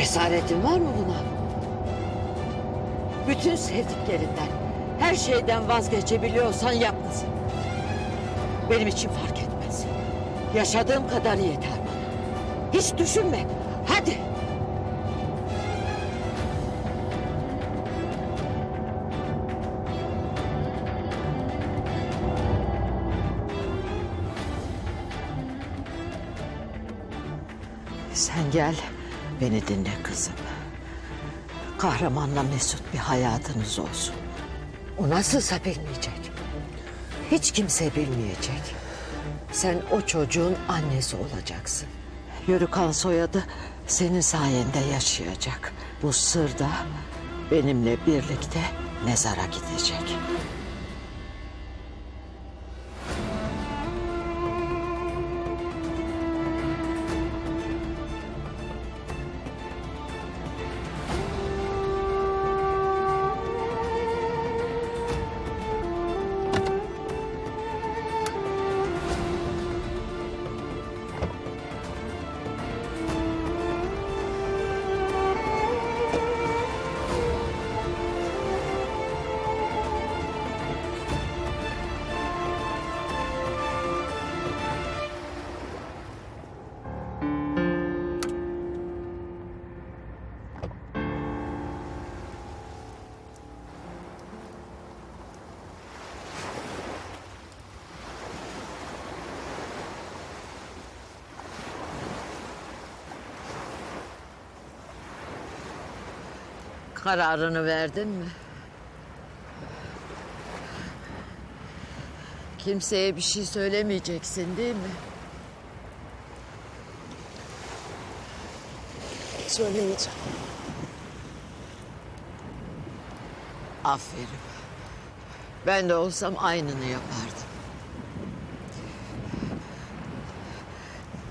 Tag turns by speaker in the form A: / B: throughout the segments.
A: Cesaretin var mı buna? Bütün sevdiklerinden, her şeyden vazgeçebiliyorsan yap kızım. Benim için fark etmez. Yaşadığım kadar yeter bana. Hiç düşünme. Hadi. Sen gel, beni dinle kızım. Kahramanla mesut bir hayatınız olsun. O nasılsa bilmeyecek. Hiç kimse bilmeyecek. Sen o çocuğun annesi olacaksın. Yörükan soyadı senin sayende yaşayacak. Bu sır da benimle birlikte mezara gidecek. Kararını verdin mi? Kimseye bir şey söylemeyeceksin değil mi?
B: Söylemeyeceğim.
A: Aferin. Ben de olsam aynını yapardım.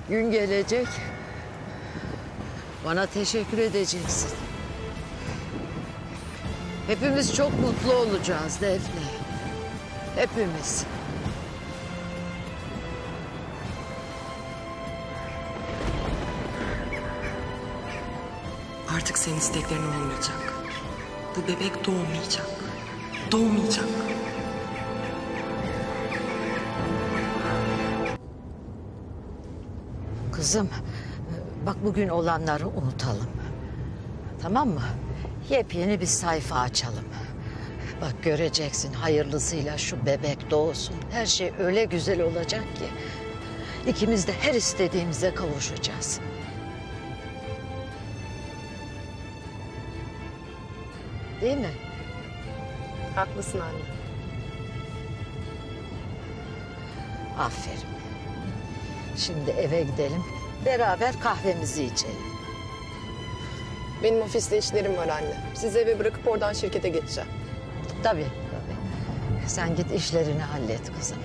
A: Gün gelecek. Bana teşekkür edeceksin. Hepimiz çok mutlu olacağız Defne. Hepimiz.
B: Artık senin isteklerin olmayacak. Bu bebek doğmayacak. Doğmayacak.
A: Kızım, bak bugün olanları unutalım. Tamam mı? Yepyeni bir sayfa açalım. Bak göreceksin hayırlısıyla şu bebek doğsun. Her şey öyle güzel olacak ki. ikimiz de her istediğimize kavuşacağız. Değil mi?
B: Haklısın anne.
A: Aferin. Şimdi eve gidelim. Beraber kahvemizi içelim.
C: Benim ofiste işlerim var anne. Sizi eve bırakıp oradan şirkete geçeceğim.
A: Tabii, tabii. Sen git işlerini hallet kızım.